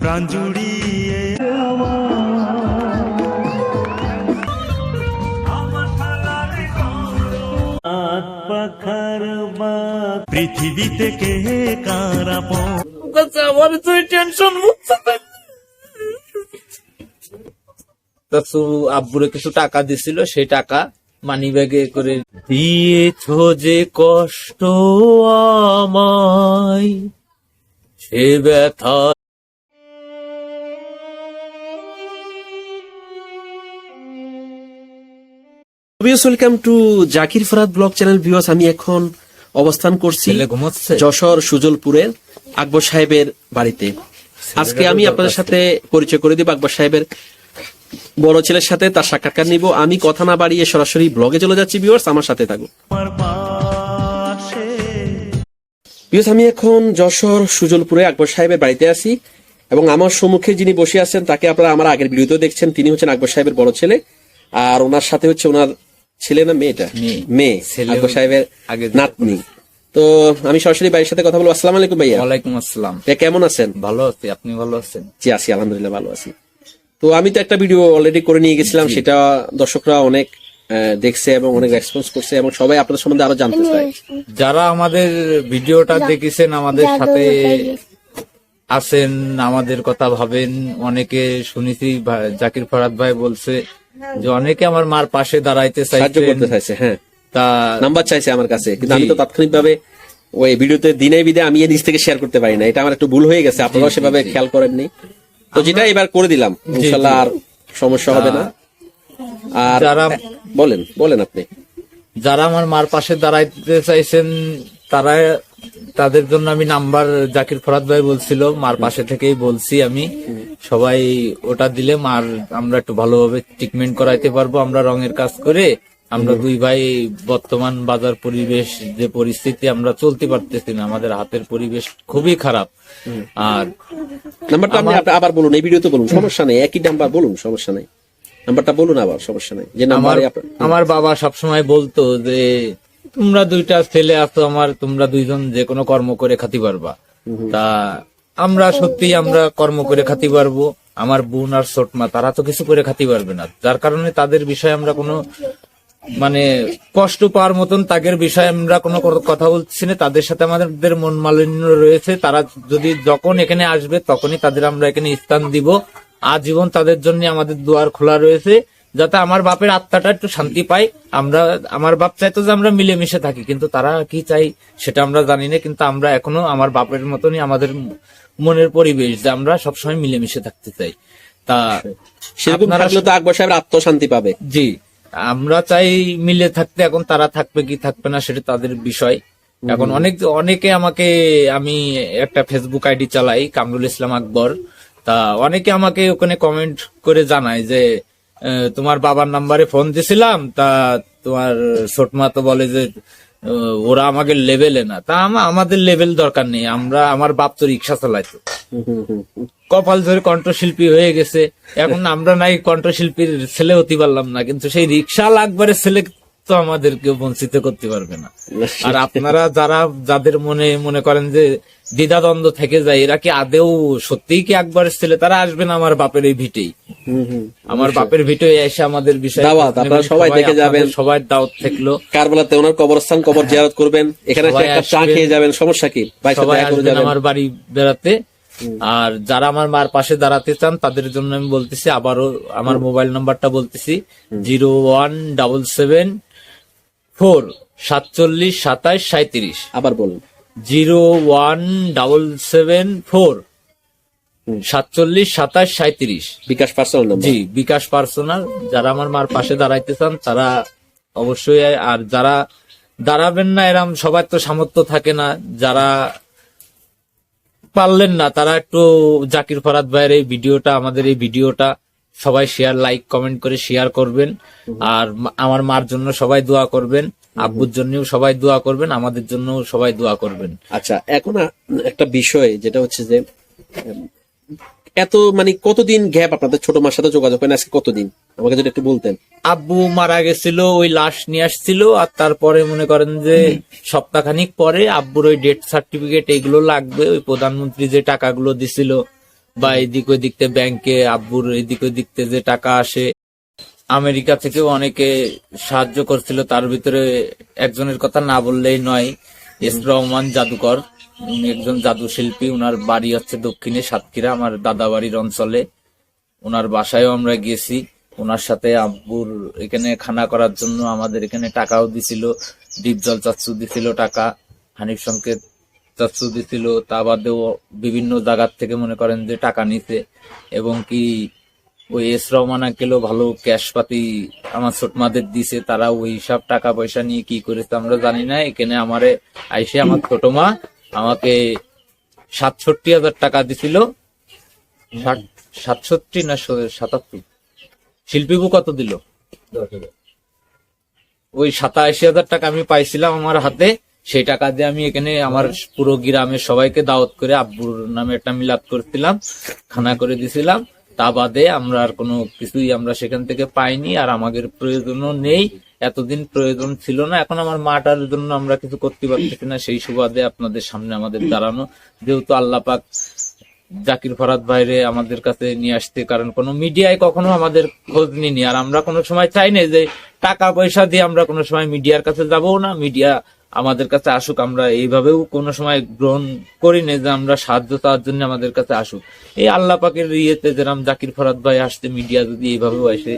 প্রাণ জুড়িয়ে। পৃথিবীতে কে কারাপ আচ্ছা আমার তুই টেনশন তো আব্বুরে কিছু টাকা দিছিল সেই টাকা মানি ব্যাগে করে দিয়েছ যে কষ্ট আমায়। সে ব্যথা views welcome to Zakir Farad vlog channel আমি এখন অবস্থান করছি যশোর সুজলপুরের আকবর সাহেবের বাড়িতে। আজকে আমি আপনাদের সাথে পরিচয় করে দিব আকবর সাহেবের বড় ছেলের সাথে তার সাক্ষাৎকার নিব। আমি কথা না বাড়িয়ে সরাসরি ব্লগে চলে যাচ্ছি ভিউয়ার্স আমার সাথে থাকুন। ভিউয়ার্স আমি এখন যশোর সুজলপুরে আকবর সাহেবের বাড়িতে আছি এবং আমার সম্মুখে যিনি বসে আছেন তাকে আপনারা আমার আগের ভিডিওতেও দেখছেন। তিনি হচ্ছেন আকবর সাহেবের বড় ছেলে। আর ওনার সাথে হচ্ছে ওনার ছেলে না মেয়েটা মেয়ে। মেয়ে। ছেলে আকবর সাহেবের আগে নাতনি। তো আমি সরাসরি ভাইয়ের সাথে কথা বলব। আসসালাম আলাইকুম ভাইয়া। ওয়ালাইকুম আসসালাম। কেমন আছেন? ভালো আছি। আপনি ভালো আছেন? জি আছি আলহামদুলিল্লাহ ভালো আছি। তো আমি তো একটা ভিডিও অলরেডি করে নিয়ে গেছিলাম। সেটা দর্শকরা অনেক আহ, দেখছে এবং অনেক রেসপন্স করছে এবং সবাই আপনাদের সম্বন্ধে আরও জানতে চায়। যারা আমাদের ভিডিওটা দেখেছেন আমাদের সাথে আছেন আমাদের কথা ভাবেন। অনেকে শুনেছি জাকির ফরাদ ভাই বলছে যে অনেকে আমার মার পাশে দাঁড়াইতে সাহায্য করতে চাইছে হ্যাঁ। তা নাম্বার চাইছে আমার কাছে কিন্তু আমি তো তাৎক্ষণিক ভাবে ওই ভিডিওতে দিনে বিদে আমি এর নিচ থেকে শেয়ার করতে পারি না। এটা আমার একটু ভুল হয়ে গেছে আপনারাও সেভাবে খেয়াল করেননি। তো যেটা এবার করে দিলাম ইনশাল্লাহ আর সমস্যা হবে না। আর যারা বলেন বলেন আপনি। যারা আমার মার পাশে দাঁড়াইতে চাইছেন তারা তাদের জন্য আমি নাম্বার জাকির ফরাদ ভাই বলছিল মার পাশে থেকেই বলছি আমি। সবাই ওটা দিলে মার আমরা একটু ভালোভাবে ট্রিটমেন্ট করাইতে পারব আমরা রঙের কাজ করে। আমরা দুই ভাই বর্তমান বাজার পরিবেশ যে পরিস্থিতি আমরা চলতে পারতেছি না আমাদের হাতের পরিবেশ খুবই খারাপ। আর নাম্বারটা আপনি আবার বলুন এই ভিডিওতে বলুন সমস্যা নেই একই নাম্বার বলুন সমস্যা নেই। নাম্বারটা বলুন আবার সমস্যা নেই। যে নাম্বারে আমার বাবা সবসময় বলতো যে তোমরা দুইটা ছেলে আছো আমার তোমরা দুইজন যে কোনো কর্ম করে খাতি পারবা। তা আমরা সত্যি আমরা কর্ম করে খাতি পারব। আমার বোন আর ছোট মা তারা তো কিছু করে খাতি পারবে না। যার কারণে তাদের বিষয়ে আমরা কোনো মানে কষ্ট পাওয়ার মতন তাদের বিষয়ে আমরা কোনো কথা বলছি না। তাদের সাথে আমাদের মন মালিন্য রয়েছে। তারা যদি যখন এখানে আসবে তখনই তাদের আমরা এখানে স্থান দিব। আজীবন তাদের জন্য আমাদের দুয়ার খোলা রয়েছে। যাতে আমার বাপের আত্মাটা একটু শান্তি পায়। আমরা আমার বাপ চাইতো যে আমরা মিলেমিশে থাকি কিন্তু তারা কি চাই সেটা আমরা জানি না কিন্তু আমরা এখনও আমার বাপের মতনই আমাদের মনের পরিবেশ যে আমরা সবসময় মিলেমিশে থাকতে চাই। তা সেরকম থাকলে তো আকবর সাহেবের আত্মশান্তি পাবে। জি আমরা চাই মিলে থাকতে এখন তারা থাকবে কি থাকবে না সেটা তাদের বিষয়। এখন অনেক অনেকে আমাকে আমি একটা ফেসবুক আইডি চালাই কামরুল ইসলাম আকবর। তা অনেকে আমাকে ওখানে কমেন্ট করে জানায় যে তোমার বাবার নাম্বারে ফোন দিছিলাম, তা তোমার ছোট মা তো বলে যে ওরা আমাকে লেভেলে না তা আমাদের লেভেল দরকার নেই, আমরা, আমার বাপ তো রিক্সা চালাইতো। কপাল ধরে কণ্ঠশিল্পী হয়ে গেছে এখন আমরা নাই কণ্ঠশিল্পীর ছেলে হতে পারলাম না, কিন্তু সেই রিক্সা লাগবারের ছেলে তো আমাদেরকে বঞ্চিত করতে পারবে না। আর আপনারা যারা যাদের মনে মনে করেন যে দ্বিধাদ্বন্দ্ব থেকে যায় এরা কি আদেও সত্যিই কি একবার ছেলে? তারা আসবে না আমার বাপের এই ভিটেই। আমার বাপের ভিটে এসে আমাদের বিষয়ে দাওয়াত, আপনারা সবাই দেখে যাবেন। সবাই দাওয়াত থাকল। কারবেলাতে ওনার কবরস্থান কবর জিয়ারত করবেন। এখানে একটা চা খেয়ে যাবেন সমস্যা কি? ভাই সবাই আসবেন আমার বাড়ি বেড়াতে। আর যারা আমার মার পাশে দাঁড়াতে চান তাদের জন্য আমি বলতেছি আবারও আমার মোবাইল নাম্বারটা বলতেছি zero one double seven four সাতচল্লিশ সাতাশ সাঁত্রিশ আবার বলুন। Zero one double seven four. সাতচল্লিশ সাতাশ সাঁত্রিশ বিকাশ পার্সোনাল জি বিকাশ পার্সোনাল। যারা আমার মার পাশে দাঁড়াইতে চান তারা অবশ্যই আর যারা দাঁড়াবেন না এরম সবার তো সামর্থ্য থাকে না। যারা পারলেন না তারা একটু জাকির ফরাদ ভাইয়ের এই ভিডিওটা আমাদের এই ভিডিওটা সবাই শেয়ার লাইক কমেন্ট করে শেয়ার করবেন। আর আমার মার জন্য সবাই দোয়া করবেন। আব্বুর জন্যও সবাই দোয়া করবেন। আমাদের জন্য সবাই দোয়া করবেন। আচ্ছা এখন একটা বিষয় যেটা হচ্ছে যে এত মানে কতদিন গ্যাপ আপনাদের? ছোট মার সাথে যোগাযোগ করেন আজকে কতদিন? আমাকে যদি একটু বলতেন। আব্বু মারা গেছিল ওই লাশ নিয়ে আসছিল আর তারপরে মনে করেন যে সপ্তাহখানিক পরে আব্বুর ওই ডেথ সার্টিফিকেট এগুলো লাগবে। ওই প্রধানমন্ত্রী যে টাকাগুলো দিছিল বা এদিক ওদিক থেকে ব্যাংকে আব্বুর এদিক ওদিক থেকে যে টাকা আসে, আমেরিকা থেকেও অনেকে সাহায্য করছিল, তার ভিতরে একজনের কথা না বললেই নয়, এস রহমান জাদুকর। উনি একজন জাদু শিল্পী ওনার বাড়ি হচ্ছে দক্ষিণে সাতক্ষীরা, আমার দাদা বাড়ির অঞ্চলে। ওনার বাসায়ও আমরা গেছি ওনার সাথে আব্বুর এখানে খানা করার জন্য আমাদের এখানে টাকাও দিছিল ডিপজল চাচ্ছু দিছিল টাকা, হানিফ সংকেত চাচ্ছু দিছিল তা বাদেও বিভিন্ন জায়গার থেকে মনে করেন যে টাকা নিছে। এবং কি ওই এস রহমান আঙ্কেলও ভালো ক্যাশ পাতি আমার ছোটমাদের দিছে তারা ওই সব টাকা পয়সা নিয়ে কি করেছে আমরা জানি না। এখানে আমারে আইসে আমার ছোট মা আমাকে সাতষট্টি হাজার টাকা দিছিল। সাতষট্টি না সাতাত্তর? শিল্পীবু কত দিল? ওই সাতাশি হাজার টাকা আমি পাইছিলাম আমার হাতে। সেই টাকা দিয়ে আমি এখানে আমার পুরো গ্রামের সবাইকে দাওয়াত করে আব্বুর নামে একটা মিলাদ করছিলাম খানা করে দিছিলাম। তা বাদে আমরা আর কোনো কিছুই আমরা সেখান থেকে পাইনি আর আমাদের প্রয়োজনও নেই। এতদিন প্রয়োজন ছিল না এখন আমার মাটার জন্য আমরা কিছু করতে পারতেছি না। সেই সুবাদে আপনাদের সামনে আমাদের দাঁড়ানো। যেহেতু আল্লাহ পাক জাকির ফরাদ বাইরে আমাদের কাছে নিয়ে আসতে কারণ কোনো মিডিয়ায় কখনো আমাদের খোঁজ নিনি আর আমরা কোনো সময় চাই না যে টাকা পয়সা দিয়ে আমরা কোনো সময় মিডিয়ার কাছে যাব না। মিডিয়া আমাদের কাছে আসুক আমরা এইভাবেও কোনো সময় গ্রহণ করি না যে আমরা সাহায্য চাওয়ার জন্য আমাদের কাছে আসুক। এই আল্লাহ পাকের ইয়েতে যেরকম জাকির ফরাদ ভাই আসতে মিডিয়া যদি এইভাবেও আসে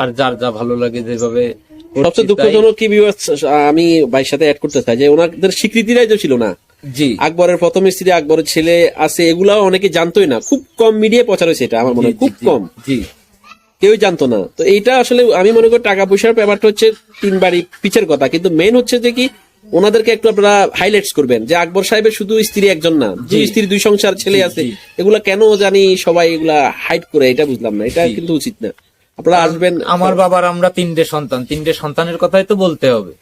আর যার যা ভালো লাগে যেভাবে সবচেয়ে দুঃখজনক কি আমি ভাইয়ের সাথে অ্যাড করতে চাই যে ওনাদের স্বীকৃতিটাই তো ছিল না। জি। আকবরের প্রথম স্ত্রী আকবরের ছেলে আছে এগুলাও অনেকে জানতোই না। খুব কম মিডিয়ায় প্রচার হয়েছে এটা আমার মনে হয় খুব কম। জি। কেউই জানতো না। তো এইটা আসলে আমি মনে করি টাকা পয়সার ব্যাপারটা হচ্ছে তিন বাড়ি পিছের কথা। কিন্তু মেন হচ্ছে যে কি ওনাদেরকে একটু আপনারা হাইলাইটস করবেন যে আকবর সাহেবের শুধু স্ত্রী একজন না দুই স্ত্রী দুই সংসার ছেলে আছে এগুলা কেন জানি সবাই এগুলা হাইড করে এটা বুঝলাম না এটা কিন্তু উচিত না। আপনারা আসবেন আমার বাবার আমরা তিনটে সন্তান তিনটে সন্তানের কথাই তো বলতে হবে।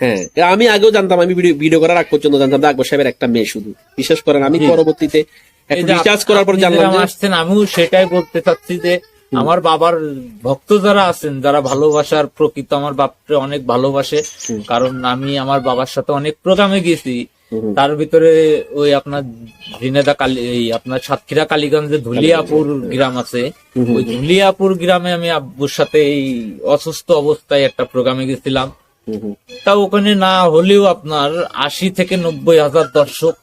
হ্যাঁ আমি আগেও জানতাম আমি ভিডিও করার আগ পর্যন্ত জানতাম যে আকবর সাহেবের একটা মেয়ে শুধু। বিশেষ করেন আমি। পরবর্তীতে রিসার্চ করার পর জানলাম আসছেন আমিও সেটাই বলতে চাচ্ছি যে আমার বাবার ভক্ত যারা আছেন যারা ভালোবাসার প্রকৃত আমার বাপকে অনেক ভালোবাসে। কারণ আমি আমার বাবার সাথে অনেক প্রোগ্রামে গেছি। তার ভিতরে ওই আপনার ঝিনেদা কালী আপনার সাতক্ষীরা কালীগঞ্জে ধুলিয়াপুর গ্রাম আছে। ওই ধুলিয়াপুর গ্রামে আমি আব্বুর সাথে এই অসুস্থ অবস্থায় একটা প্রোগ্রামে গেছিলাম। তা ওখানে না হলেও আপনার আশি থেকে নব্বই হাজার দর্শক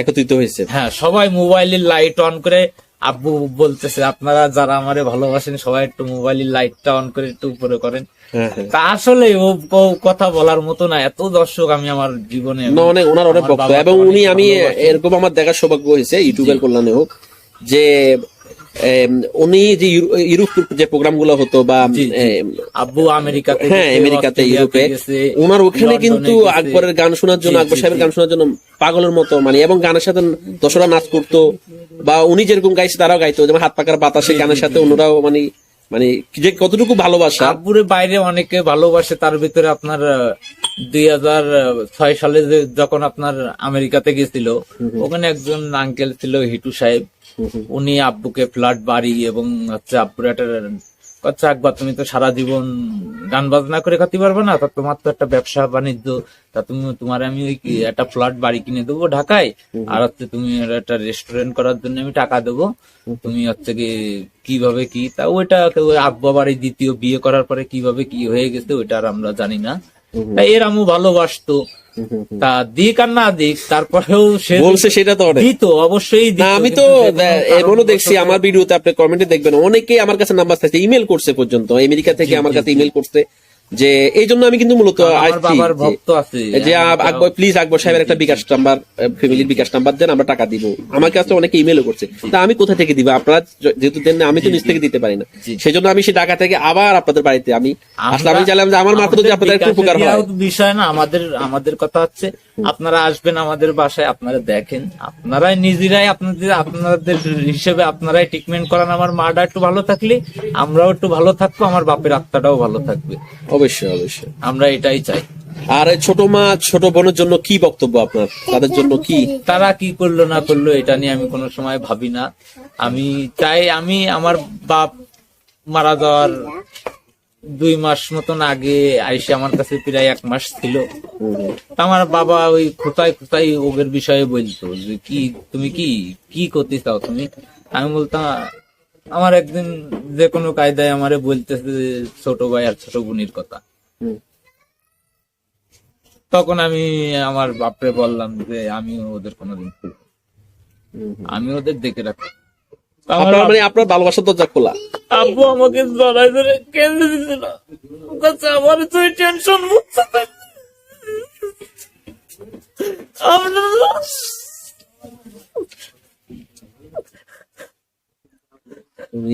একত্রিত হয়েছে। হ্যাঁ সবাই মোবাইলের লাইট অন করে আব্বু বলতেছে আপনারা যারা আমারে ভালোবাসেন সবাই একটু মোবাইলের লাইটটা অন করে একটু উপরে করেন। হ্যাঁ হ্যাঁ। তা আসলে ও কথা বলার মতো না এত দর্শক আমি আমার জীবনে অনেক ওনার অনেক ভক্ত। এবং উনি আমি এরকম আমার দেখার সৌভাগ্য হয়েছে ইউটিউবের কল্যাণে হোক যে উনি যে ইউরোপ যে প্রোগ্রামগুলো হতো বা। আব্বু আমেরিকাতে হ্যাঁ আমেরিকাতে ইউরোপে। ওনার ওখানে কিন্তু আকবরের গান শোনার জন্য আকবর সাহেবের গান শোনার জন্য পাগলের মতো মানে এবং গানের সাথে দশরা নাচ করতো বা উনি যেরকম গাইছে তারাও গাইতো যেমন হাত পাকার বাতাসে গানের সাথে ওনারাও মানে মানে যে কতটুকু ভালোবাসা? আব্বুরে বাইরে অনেকে ভালোবাসে তার ভিতরে আপনার দুই হাজার ছয় সালে যখন আপনার আমেরিকাতে গেছিল ওখানে একজন আঙ্কেল ছিল হিটু সাহেব। উনি আব্বুকে ফ্ল্যাট বাড়ি এবং হচ্ছে আব্বুর একটা আচ্ছা একবার তুমি তো সারা জীবন গান বাজনা করে খাতে পারবে না তা তোমার তো একটা ব্যবসা বাণিজ্য তা তুমি তোমার আমি ওই কি একটা ফ্ল্যাট বাড়ি কিনে দেবো ঢাকায় আর হচ্ছে তুমি একটা রেস্টুরেন্ট করার জন্য আমি টাকা দেবো তুমি হচ্ছে কি কীভাবে কি তা ওইটা ওই আব্বা বাড়ি দ্বিতীয় বিয়ে করার পরে কীভাবে কি হয়ে গেছে ওইটা আর আমরা জানি না। তা এর আমু ভালোবাসতো তা দিক আর না দিক তারপরেও সে বলছে সেটা তো অনেক। দিত অবশ্যই না আমি তো এমনও দেখছি আমার ভিডিওতে আপনি কমেন্টে দেখবেন অনেকেই আমার কাছে নাম্বার চাইছে ইমেল করছে পর্যন্ত আমেরিকা থেকে আমার কাছে ইমেল করছে। যে এই জন্য আমি কিন্তু মূলত যে- ভক্ত আছে যে আব- আকবর প্লিজ আকবর সাহেবের একটা বিকাশ নাম্বার ফ্যামিলির বিকাশ নাম্বার দেন আমরা টাকা দিব। আমার কাছে অনেকে ইমেলও করছে। তা আমি কোথা থেকে দিব? আপনারা যেহেতু দেন না, আমি তো নিজ থেকে দিতে পারি না। সেই জন্য আমি সেই টাকা থেকে আবার আপনাদের বাড়িতে আমি আসলে আমি চাইলাম যে আমার মাত্র যদি আপনাদের একটু উপকার হয়। বিষয় না আমাদের আমাদের কথা হচ্ছে আপনারা আসবেন আমাদের বাসায় আপনারা দেখেন। আপনারাই নিজেরাই আপনাদের আপনাদের হিসেবে আপনারাই ট্রিটমেন্ট করান। আমার মাটা একটু ভালো থাকলে আমরাও একটু ভালো থাকব আমার বাপের আত্মাটাও ভালো থাকবে। অবশ্যই অবশ্যই। আমরা এটাই চাই। আর ছোট মা ছোট বোনের জন্য কি বক্তব্য আপনার? তাদের জন্য কি? তারা কি করল না করল এটা নিয়ে আমি কোনো সময় ভাবি না। আমি চাই আমি আমার বাপ মারা যাওয়ার দুই মাস মতন আগে আইসে আমার কাছে প্রায় এক মাস ছিল। আমার বাবা ওই কোথায় কোথায় ওগের বিষয়ে বলতো যে কি তুমি কি কি করতে চাও তুমি? আমি বলতাম আমার একদিন যে কোনো কায়দায় আমারে বলতেছে ছোট ভাই আর ছোট বোনের কথা। তখন আমি আমার বাপরে বললাম যে আমি ওদের কোনোদিন আমি ওদের দেখে রাখব। আমার আপনার মানে আপনার ভালোবাসার দরজা খোলা। আব্বু আমাকে জড়াই ধরে কেন্দ্রে দিছিল। কাছে আমার তুই টেনশন মুক্ত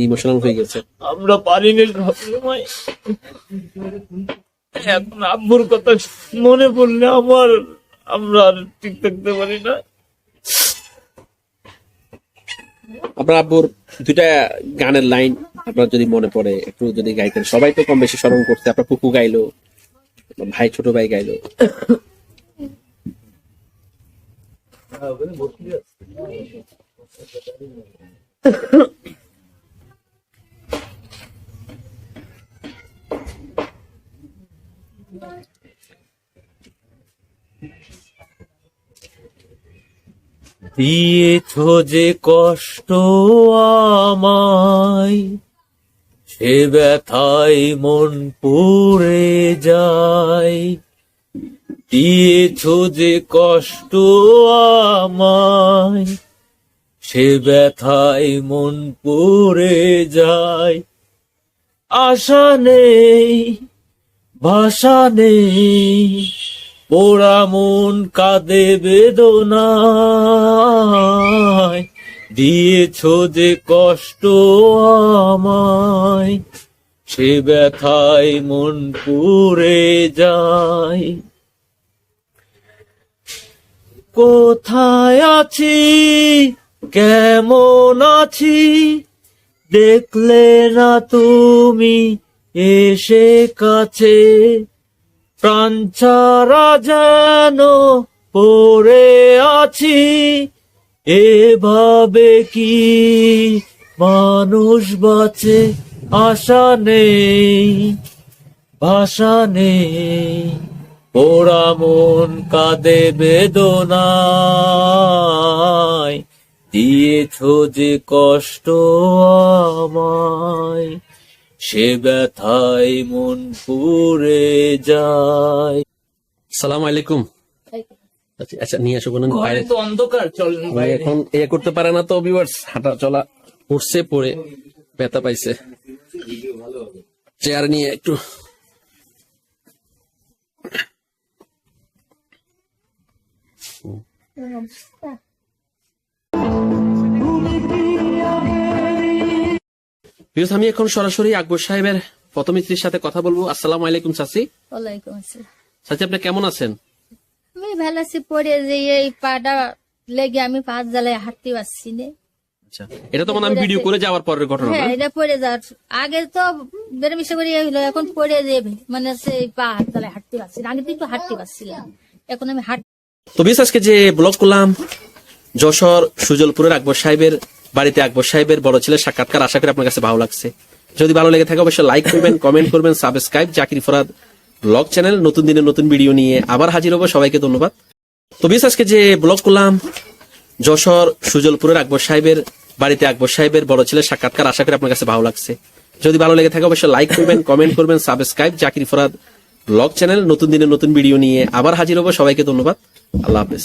ইমোশনাল হয়ে গেছে। আমরা পারিনি সবসময় এখন আব্বুর কথা মনে পড়লে আমার আমরা আর ঠিক থাকতে পারি না। আপনার আব্বুর দুইটা গানের লাইন আপনার যদি মনে পড়ে, একটু যদি গাইতেন সবাই তো কম বেশি স্মরণ করছে। আপনার পুকু গাইলো ভাই ছোট ভাই গাইলো। দিয়েছ যে কষ্ট আমায়, সে ব্যথায় মন পড়ে যায়। দিয়েছ যে কষ্ট আমায়, সে ব্যথায় মন পড়ে যায়। আশা নেই, ভাষা নেই পোড়া মন কাঁদে বেদনায়। দিয়েছ যে কষ্ট আমায়, সে ব্যথায় মন পুড়ে যায়। কোথায় আছি? কেমন আছি? দেখলে না তুমি এসে কাছে। প্রাণ ছাড়া যেন পড়ে আছি, এভাবে কি মানুষ বাঁচে? আশা নেই ভাষা নেই। ওরা মন কাঁদে বেদনায়, দিয়েছ যে কষ্ট আমায়। সে ব্যথায় মন পুড়ে যায়। সালাম আলাইকুম। আচ্ছা আচ্ছা নিয়ে আসো কোনো অন্ধকার চল ভাই এখন এ করতে পারে না তো ভিউয়ার্স হাঁটা চলা উঠছে পড়ে ব্যথা পাইছে। চেয়ার নিয়ে একটু। ভিউয়ার্স, আমি এখন সরাসরি আকবর সাহেবের প্রথম স্ত্রীর সাথে কথা বলব। আসসালামু আলাইকুম চাচি। ওয়ালাইকুম আসসালাম। চাচি আপনি কেমন আছেন? আমি ভালো আছি পরে যে এই পাটা লেগে আমি পাঁচ জ্বালায় হাঁটতে পারছি না। আচ্ছা এটা তো মানে আমি ভিডিও করে যাওয়ার পরের ঘটনা হ্যাঁ এটা পরে যাওয়ার আগে তো বেড়ে মিশে করে হইল এখন পরে যাবে মানে সেই পা হাত জ্বালায় হাঁটতে পারছি না। আগে তো একটু হাঁটতে পারছিলাম এখন আমি হাঁট তো বেশ আজকে যে ব্লগ করলাম যশোর সুজলপুরের আকবর সাহেবের বাড়িতে আকবর সাহেবের বড় ছেলের সাক্ষাৎকার আশা করি আপনার কাছে ভালো লাগছে। যদি ভালো লেগে থাকে, অবশ্যই লাইক করবেন কমেন্ট করবেন subscribe Zakir Farad vlog channel নতুন দিনের নতুন ভিডিও নিয়ে আবার হাজির হব। সবাইকে ধন্যবাদ। তো বেশ আজকে যে ব্লগ করলাম, যশোর সুজলপুরের আকবর সাহেবের, বাড়িতে আকবর সাহেবের বড় ছেলের সাক্ষাৎকার আশা করি আপনার কাছে ভালো লাগছে। যদি ভালো লেগে থাকে, অবশ্যই লাইক করবেন কমেন্ট করবেন subscribe Zakir Farad vlog channel নতুন দিনের নতুন ভিডিও নিয়ে আবার হাজির হব। সবাইকে ধন্যবাদ। আল্লাহ হাফেজ।